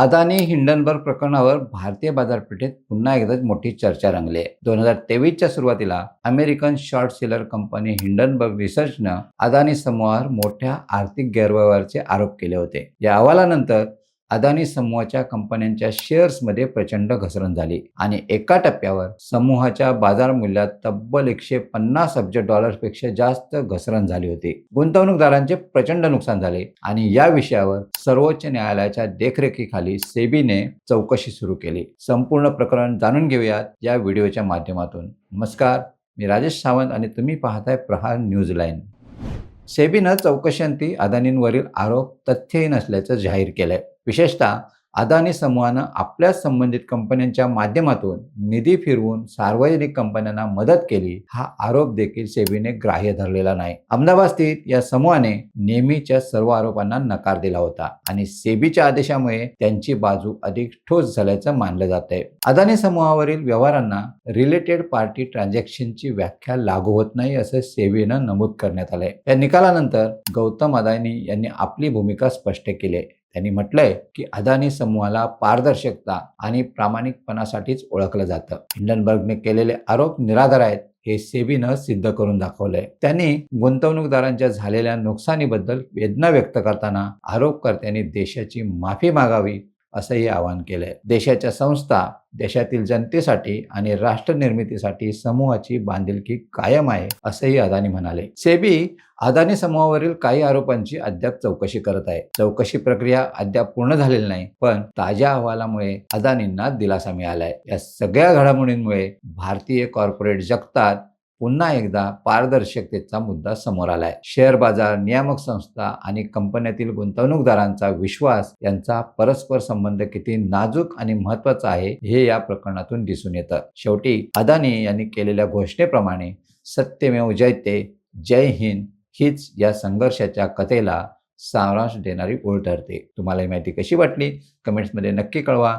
Adani Hindenburg प्रकरणावर भारतीय बाजारपेठेत पुन्हा एकदा मोठी चर्चा रंगली. आहे दोन हजार तेवीसच्या सुरुवातीला American short seller company Hindenburg रिसर्चनं Adani समूहावर मोठ्या आर्थिक गैरव्यवहाराचे आरोप केले होते. या अहवालानंतर अदानी समूहाच्या कंपन्यांच्या शेअर्समध्ये प्रचंड घसरण झाली. आणि एका टप्प्यावर समूहाच्या बाजार मूल्यात तब्बल एकशे पन्नास अब्ज डॉलर्सपेक्षा जास्त घसरण झाली होती. गुंतवणूकदारांचे प्रचंड नुकसान झाले आणि या विषयावर सर्वोच्च न्यायालयाच्या देखरेखीखाली सेबीने चौकशी सुरू केली. संपूर्ण प्रकरण जाणून घेऊयात या व्हिडिओच्या माध्यमातून. नमस्कार मी राजेश सावंत आणि तुम्ही पाहताय प्रहार न्यूज लाईन. सेबीनं चौकशांती अदानींवरील आरोप तथ्यहीन असल्याचं जाहीर केलंय. विशेषतः अदानी समूहानं आपल्या संबंधित कंपन्यांच्या माध्यमातून निधी फिरवून सार्वजनिक कंपन्यांना मदत केली हा आरोप देखील सेबीने ग्राह्य धरलेला नाही. अहमदाबाद स्थित या समूहाने नेहमीच्या सर्व आरोपांना नकार दिला होता आणि सेबीच्या आदेशामुळे त्यांची बाजू अधिक ठोस झाल्याचं मानलं जात आहे अदानी समूहावरील व्यवहारांना रिलेटेड पार्टी ट्रान्झॅक्शनची व्याख्या लागू होत नाही असं सेबीनं नमूद करण्यात आलंय. या निकालानंतर गौतम अदानी यांनी आपली भूमिका स्पष्ट केली आहे. त्यांनी म्हटलंय की अदानी समूहाला पारदर्शकता आणि प्रामाणिकपणासाठीच ओळखलं जातं. हिंडनबर्गने केलेले आरोप निराधार आहेत हे सेबीनं सिद्ध करून दाखवलंय. त्यांनी गुंतवणूकदारांच्या झालेल्या नुकसानीबद्दल वेदना व्यक्त करताना आरोपकर्त्यांनी देशाची माफी मागावी असंही आवाहन केलंय. देशाच्या संस्था देशातील जनतेसाठी आणि राष्ट्र निर्मितीसाठी समूहाची बांधिलकी कायम आहे असंही अदानी म्हणाले. सेबी अदानी समूहावरील काही आरोपांची अद्याप चौकशी करत आहे. चौकशी प्रक्रिया अद्याप पूर्ण झालेली नाही पण ताज्या अहवालामुळे अदानींना दिलासा मिळालाय. या सगळ्या घडामोडींमुळे भारतीय कॉर्पोरेट जगतात पुन्हा एकदा पारदर्शकतेचा मुद्दा समोर आलाय. शेअर बाजार नियामक संस्था आणि कंपन्यातील गुंतवणूकदारांचा विश्वास यांचा परस्पर संबंध किती नाजूक आणि महत्त्वाचा आहे हे या प्रकरणातून दिसून येतं. शेवटी अदानी यांनी केलेल्या घोषणेप्रमाणे सत्यमेव जयते जय हिंद हीच या संघर्षाच्या कथेला सारांश देणारी ओळ ठरते. तुम्हाला ही माहिती कशी वाटली? कमेंट्समध्ये नक्की कळवा.